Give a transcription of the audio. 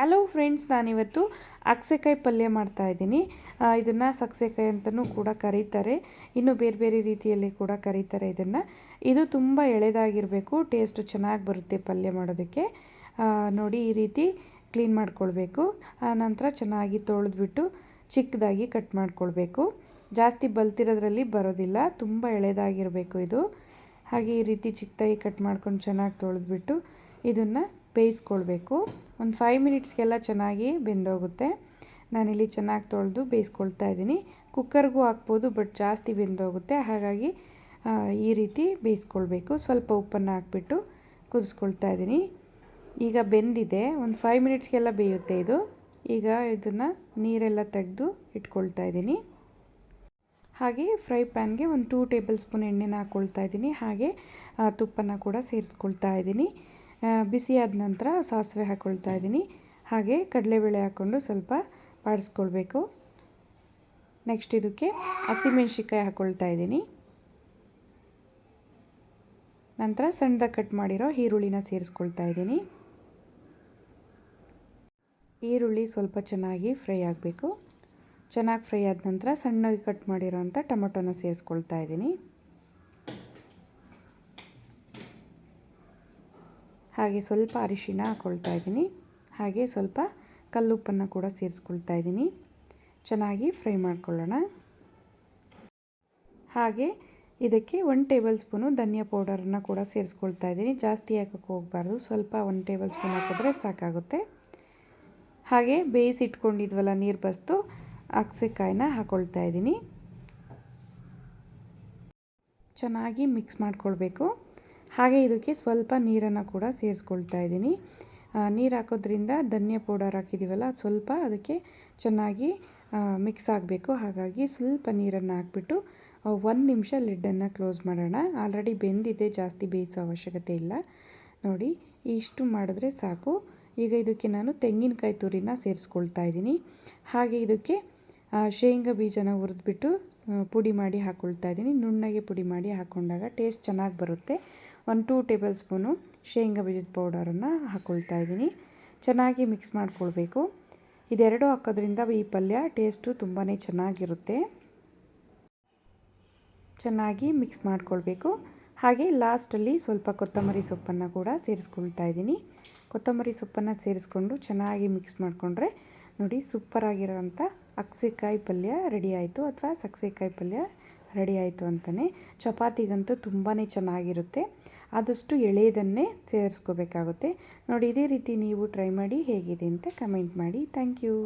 Hello friends ನಾನಿವತ್ತು ಅಕ್ಸೆಕಾಯಿ ಪಲ್ಯ ಮಾಡ್ತಾಯಿದ್ದೀನಿ ಇದನ್ನು ಸಕ್ಸೆಕಾಯಿ ಅಂತಲೂ ಕೂಡ ಕರೀತಾರೆ. ಇನ್ನು ಬೇರೆ ಬೇರೆ ರೀತಿಯಲ್ಲಿ ಕೂಡ ಕರೀತಾರೆ ಇದನ್ನು. ಇದು ತುಂಬ ಎಳೆದಾಗಿರಬೇಕು ಟೇಸ್ಟು ಚೆನ್ನಾಗಿ ಬರುತ್ತೆ ಪಲ್ಯ ಮಾಡೋದಕ್ಕೆ. ನೋಡಿ ಈ ರೀತಿ ಕ್ಲೀನ್ ಮಾಡ್ಕೊಳ್ಬೇಕು. ನಂತರ ಚೆನ್ನಾಗಿ ತೊಳೆದ್ಬಿಟ್ಟು ಚಿಕ್ಕದಾಗಿ ಕಟ್ ಮಾಡ್ಕೊಳ್ಬೇಕು. ಜಾಸ್ತಿ ಬಲ್ತಿರೋದ್ರಲ್ಲಿ ಬರೋದಿಲ್ಲ, ತುಂಬ ಎಳೆದಾಗಿರಬೇಕು ಇದು. ಹಾಗೆ ಈ ರೀತಿ ಚಿಕ್ಕದಾಗಿ ಕಟ್ ಮಾಡ್ಕೊಂಡು ಚೆನ್ನಾಗಿ ತೊಳೆದ್ಬಿಟ್ಟು ಇದನ್ನು ಬೇಯಿಸ್ಕೊಳ್ಬೇಕು. ಒಂದು ಫೈವ್ ಮಿನಿಟ್ಸ್ಗೆಲ್ಲ ಚೆನ್ನಾಗಿ ಬೆಂದೋಗುತ್ತೆ. ನಾನಿಲ್ಲಿ ಚೆನ್ನಾಗಿ ತೊಳೆದು ಬೇಯಿಸ್ಕೊಳ್ತಾ ಇದ್ದೀನಿ. ಕುಕ್ಕರ್ಗೂ ಹಾಕ್ಬೋದು, ಬಟ್ ಜಾಸ್ತಿ ಬೆಂದೋಗುತ್ತೆ. ಹಾಗಾಗಿ ಈ ರೀತಿ ಬೇಯಿಸ್ಕೊಳ್ಬೇಕು. ಸ್ವಲ್ಪ ಉಪ್ಪನ್ನು ಹಾಕ್ಬಿಟ್ಟು ಕುದಿಸ್ಕೊಳ್ತಾ ಇದ್ದೀನಿ. ಈಗ ಬೆಂದಿದೆ. ಒಂದು ಫೈವ್ ಮಿನಿಟ್ಸ್ಗೆಲ್ಲ ಬೇಯುತ್ತೆ ಇದು. ಈಗ ಇದನ್ನು ನೀರೆಲ್ಲ ತೆಗೆದು ಇಟ್ಕೊಳ್ತಾ ಇದ್ದೀನಿ. ಹಾಗೆ ಫ್ರೈ ಪ್ಯಾನ್ಗೆ ಒಂದು ಟೂ ಟೇಬಲ್ ಸ್ಪೂನ್ ಎಣ್ಣೆನ ಹಾಕ್ಕೊಳ್ತಾ ಇದ್ದೀನಿ. ಹಾಗೆ ತುಪ್ಪನ ಕೂಡ ಸೇರಿಸ್ಕೊಳ್ತಾ ಇದ್ದೀನಿ. ಬಿಸಿಯಾದ ನಂತರ ಸಾಸಿವೆ ಹಾಕ್ಕೊಳ್ತಾ ಇದ್ದೀನಿ. ಹಾಗೆ ಕಡಲೆಬೇಳೆ ಹಾಕ್ಕೊಂಡು ಸ್ವಲ್ಪ ಬಾಡಿಸ್ಕೊಳ್ಬೇಕು. ನೆಕ್ಸ್ಟ್ ಇದಕ್ಕೆ ಹಸಿಮೆಣ್ಸಿಕಾಯಿ ಹಾಕ್ಕೊಳ್ತಾ ಇದ್ದೀನಿ. ನಂತರ ಸಣ್ಣದಾಗಿ ಕಟ್ ಮಾಡಿರೋ ಈರುಳ್ಳಿನ ಸೇರಿಸ್ಕೊಳ್ತಾ ಇದ್ದೀನಿ. ಈರುಳ್ಳಿ ಸ್ವಲ್ಪ ಚೆನ್ನಾಗಿ ಫ್ರೈ ಆಗಬೇಕು. ಚೆನ್ನಾಗಿ ಫ್ರೈ ಆದ ನಂತರ ಸಣ್ಣಗೆ ಕಟ್ ಮಾಡಿರೋ ಅಂಥ ಟೊಮೊಟೊನ ಸೇರಿಸ್ಕೊಳ್ತಾ ಇದ್ದೀನಿ. ಹಾಗೆ ಸ್ವಲ್ಪ ಅರಿಶಿನ ಹಾಕ್ಕೊಳ್ತಾ ಇದ್ದೀನಿ. ಹಾಗೆ ಸ್ವಲ್ಪ ಕಲ್ಲುಪ್ಪನ್ನು ಕೂಡ ಸೇರಿಸ್ಕೊಳ್ತಾ ಇದ್ದೀನಿ. ಚೆನ್ನಾಗಿ ಫ್ರೈ ಮಾಡ್ಕೊಳ್ಳೋಣ. ಹಾಗೆ ಇದಕ್ಕೆ ಒನ್ ಟೇಬಲ್ ಸ್ಪೂನು ಧನಿಯಾ ಪೌಡರನ್ನು ಕೂಡ ಸೇರಿಸ್ಕೊಳ್ತಾ ಇದ್ದೀನಿ. ಜಾಸ್ತಿ ಹಾಕೋಕೆ ಹೋಗಬಾರ್ದು. ಸ್ವಲ್ಪ ಒನ್ ಟೇಬಲ್ ಸ್ಪೂನ್ ಹಾಕಿದ್ರೆ ಸಾಕಾಗುತ್ತೆ. ಹಾಗೆ ಬೇಯಿಸಿಟ್ಕೊಂಡಿದ್ವಲ್ಲ ನೀರು ಬಸ್ತು, ಅಗಸೆಕಾಯಿನ ಹಾಕ್ಕೊಳ್ತಾ ಇದ್ದೀನಿ. ಚೆನ್ನಾಗಿ ಮಿಕ್ಸ್ ಮಾಡ್ಕೊಳ್ಬೇಕು. ಹಾಗೆ ಇದಕ್ಕೆ ಸ್ವಲ್ಪ ನೀರನ್ನು ಕೂಡ ಸೇರಿಸ್ಕೊಳ್ತಾ ಇದ್ದೀನಿ. ನೀರು ಹಾಕೋದ್ರಿಂದ ಧನ್ಯ ಪೌಡರ್ ಹಾಕಿದ್ದೀವಲ್ಲ ಸ್ವಲ್ಪ ಅದಕ್ಕೆ ಚೆನ್ನಾಗಿ ಮಿಕ್ಸ್ ಆಗಬೇಕು. ಹಾಗಾಗಿ ಸ್ವಲ್ಪ ನೀರನ್ನು ಹಾಕ್ಬಿಟ್ಟು ಒಂದು ನಿಮಿಷ ಲಿಡ್ಡನ್ನು ಕ್ಲೋಸ್ ಮಾಡೋಣ. ಆಲ್ರೆಡಿ ಬೆಂದಿದೆ, ಜಾಸ್ತಿ ಬೇಯಿಸೋ ಅವಶ್ಯಕತೆ ಇಲ್ಲ. ನೋಡಿ, ಇಷ್ಟು ಮಾಡಿದ್ರೆ ಸಾಕು. ಈಗ ಇದಕ್ಕೆ ನಾನು ತೆಂಗಿನಕಾಯಿ ತುರಿನ ಸೇರಿಸ್ಕೊಳ್ತಾ ಇದ್ದೀನಿ. ಹಾಗೆ ಇದಕ್ಕೆ ಶೇಂಗಾ ಬೀಜನ ಹುರಿದ್ಬಿಟ್ಟು ಪುಡಿ ಮಾಡಿ ಹಾಕ್ಕೊಳ್ತಾ ಇದ್ದೀನಿ. ನುಣ್ಣಗೆ ಪುಡಿ ಮಾಡಿ ಹಾಕ್ಕೊಂಡಾಗ ಟೇಸ್ಟ್ ಚೆನ್ನಾಗಿ ಬರುತ್ತೆ. ಒಂದು ಟೂ ಟೇಬಲ್ ಸ್ಪೂನು ಶೇಂಗಾ ಬೀಜದ ಪೌಡರನ್ನು ಹಾಕ್ಕೊಳ್ತಾ ಇದ್ದೀನಿ. ಚೆನ್ನಾಗಿ ಮಿಕ್ಸ್ ಮಾಡಿಕೊಳ್ಬೇಕು. ಇದೆರಡು ಹಾಕೋದ್ರಿಂದ ಈ ಪಲ್ಯ ಟೇಸ್ಟು ತುಂಬಾ ಚೆನ್ನಾಗಿರುತ್ತೆ. ಚೆನ್ನಾಗಿ ಮಿಕ್ಸ್ ಮಾಡಿಕೊಳ್ಬೇಕು. ಹಾಗೆ ಲಾಸ್ಟಲ್ಲಿ ಸ್ವಲ್ಪ ಕೊತ್ತಂಬರಿ ಸೊಪ್ಪನ್ನು ಕೂಡ ಸೇರಿಸ್ಕೊಳ್ತಾ ಇದ್ದೀನಿ. ಕೊತ್ತಂಬರಿ ಸೊಪ್ಪನ್ನು ಸೇರಿಸ್ಕೊಂಡು ಚೆನ್ನಾಗಿ ಮಿಕ್ಸ್ ಮಾಡಿಕೊಂಡ್ರೆ ನೋಡಿ ಸೂಪರಾಗಿರೋಂಥ ಅಕ್ಸೆಕಾಯಿ ಪಲ್ಯ ರೆಡಿ ಆಯಿತು ಅಥವಾ ಸಕ್ಸೆಕಾಯಿ ಪಲ್ಯ ರೆಡಿ ಆಯಿತು ಅಂತಲೇ. ಚಪಾತಿಗಂತೂ ತುಂಬಾ ಚೆನ್ನಾಗಿರುತ್ತೆ. ಆದಷ್ಟು ಎಳೆಯದನ್ನೇ ಸೇರಿಸ್ಕೋಬೇಕಾಗುತ್ತೆ. ನೋಡಿ, ಇದೇ ರೀತಿ ನೀವು ಟ್ರೈ ಮಾಡಿ ಹೇಗಿದೆ ಅಂತ ಕಮೆಂಟ್ ಮಾಡಿ. Thank you